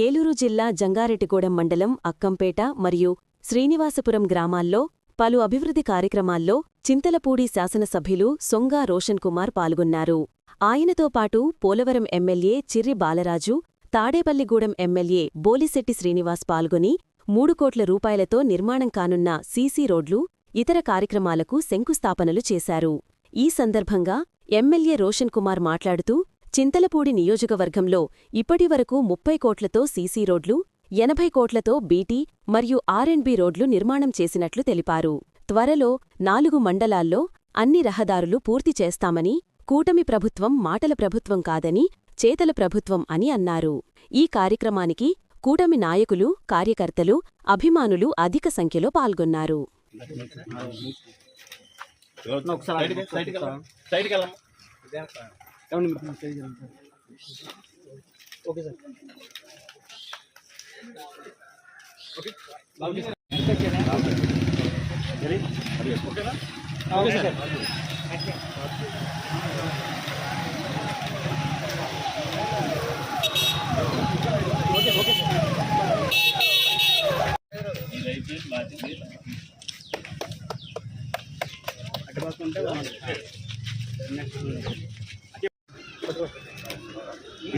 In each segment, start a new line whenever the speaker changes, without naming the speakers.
ఏలూరు జిల్లా జంగారెడ్డిగూడెం మండలం అక్కంపేట మరియు శ్రీనివాసపురం గ్రామాల్లో పలు అభివృద్ధి కార్యక్రమాల్లో చింతలపూడి శాసనసభ్యులు సొంగా రోషన్ కుమార్ పాల్గొన్నారు. ఆయనతో పాటు పోలవరం ఎమ్మెల్యే చిర్రి బాలరాజు తాడేపల్లిగూడెం ఎమ్మెల్యే బోలిశెట్టి శ్రీనివాస్ పాల్గొని మూడు కోట్ల రూపాయలతో నిర్మాణం కానున్న సీసీ రోడ్లు ఇతర కార్యక్రమాలకు శంకుస్థాపనలు చేశారు. ఈ సందర్భంగా ఎమ్మెల్యే రోషన్ కుమార్ మాట్లాడుతూ చింతలపూడి నియోజకవర్గంలో ఇప్పటివరకు ముప్పై కోట్లతో సీసీ రోడ్లు ఎనభై కోట్లతో బీటీ మరియు ఆర్ఎండ్బీ రోడ్లు నిర్మాణం చేసినట్లు తెలిపారు. త్వరలో నాలుగు మండలాల్లో అన్ని రహదారులు పూర్తి చేస్తామని కూటమి ప్రభుత్వం మాటల ప్రభుత్వం కాదని చేతల ప్రభుత్వం అని అన్నారు. ఈ కార్యక్రమానికి కూటమి నాయకులు కార్యకర్తలు అభిమానులు అధిక సంఖ్యలో పాల్గొన్నారు.
ఒకసారి సైడ్కి వెళ్ళాం ఓకే సార్ ఓకే సార్ అటు పక్కుంటే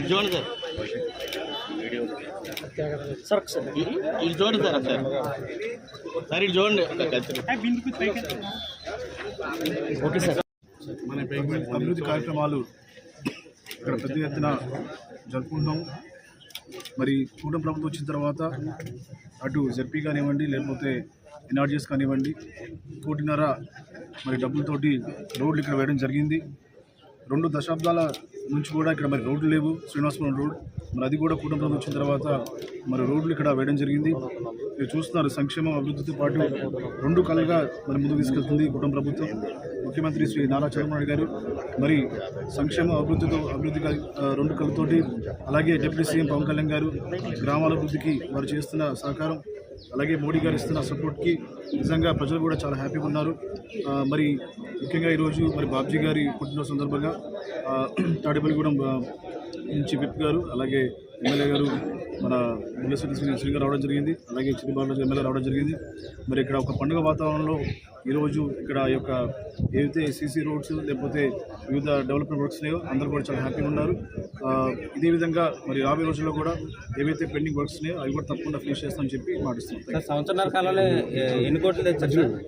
చూడండి సార్.
సార్. సార్
చూడండి సార్ ఒకసారి. సార్ చూడండి.
Okay sir.
మన అభివృద్ధి కార్యక్రమాలు ఇక్కడ పెద్ద ఎత్తున జరుపుకుంటున్నాం. మరి కూటమి ప్రభుత్వం వచ్చిన తర్వాత అటు జెడ్పీ కానివ్వండి లేకపోతే ఎన్ఆర్జీఎస్ కానివ్వండి కోటిన్నర మరి డబ్బులతోటి రోడ్లు ఇక్కడ వేయడం జరిగింది. రెండు దశాబ్దాల నుంచి కూడా ఇక్కడ మరి రోడ్లు లేవు. శ్రీనివాసపురం రోడ్. మరి అది కూడా కుటుంబం ప్రభుత్వం వచ్చిన తర్వాత మరి రోడ్లు ఇక్కడ వేయడం జరిగింది. మీరు చూస్తున్నారు సంక్షేమం అభివృద్ధితో పాటు రెండు కళ్ళుగా మరి ముందుకు తీసుకెళ్తుంది కుటుంబ ప్రభుత్వం. ముఖ్యమంత్రి శ్రీ నారా చంద్రబాబు నాయుడు గారు. మరి సంక్షేమ అభివృద్ధితో అభివృద్ధి రెండు కళ్ళతోటి అలాగే డిప్యూటీ సీఎం పవన్ కళ్యాణ్ గారు గ్రామాల అభివృద్ధికి వారు చేస్తున్న సహకారం అలాగే మోడీ గారు ఇస్తున్న సపోర్ట్కి నిజంగా ప్రజలు కూడా చాలా హ్యాపీగా ఉన్నారు. మరి ముఖ్యంగా ఈరోజు మరి బాబ్జీ గారి పుట్టినరోజు సందర్భంగా తాడేపల్లిగూడెం విప్ గారు అలాగే ఎమ్మెల్యే గారు మన ముల్లశెట్టి శ్రీ శ్రీ గారు రావడం జరిగింది అలాగే చిరుబాబు ఎమ్మెల్యే రావడం జరిగింది. మరి ఇక్కడ ఒక పండుగ వాతావరణంలో ఈరోజు ఇక్కడ యొక్క ఏవైతే సీసీ రోడ్స్ లేకపోతే వివిధ డెవలప్మెంట్ వర్క్స్ ఉన్నాయో అందరూ కూడా చాలా హ్యాపీగా ఉన్నారు. ఇదే విధంగా మరి రాబోయే రోజుల్లో కూడా ఏవైతే పెండింగ్ వర్క్స్ ఉన్నాయో అవి కూడా తప్పకుండా ఫినిష్ చేస్తామని చెప్పి మాటిస్తున్నాం.
సార్ సంవత్సరాల కాలంలో ఎన్ని కోట్లు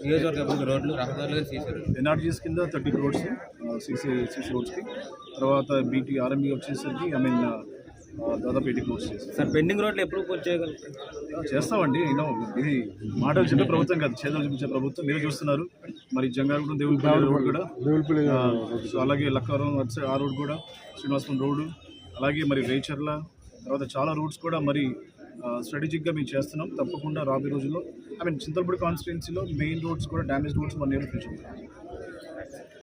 నియోజకవర్గ రోడ్లు
ఎన్ఆర్జీఎస్ కింద థర్టీ క్రోడ్స్ సీసీ సీసీ రోడ్స్కి. తర్వాత బీటీ ఆర్ఎంబీ వచ్చేసరికి ఐ మీన్ దాదాపు ఎయిటీ క్రోడ్స్ చేస్తాం
సార్ పెండింగ్ రోడ్లు ఎప్పుడు పూర్తి చేయగలుగుతారు?
చేస్తామండి. యూనో ఇది మాటలు చెప్పే ప్రభుత్వం కాదు చేతులు చూపించే ప్రభుత్వం. మీరు చూస్తున్నారు. మరి జంగారగూడెం దేవులపల్లి రోడ్ కూడా. సో అలాగే లక్కవరం అటు సైడ్ ఆ రోడ్ కూడా శ్రీనివాసపురం రోడ్డు. అలాగే మరి రేచర్ల తర్వాత చాలా రూట్స్ కూడా మరి స్ట్రాటజిక్గా మేము చేస్తున్నాం. తప్పకుండా రాబోయే రోజుల్లో ఐ మీన్ చింతలపూడి కాన్స్టిట్యున్సీలో మెయిన్ రోడ్స్ కూడా డ్యామేజ్ రోడ్స్ మన నేర్పించాం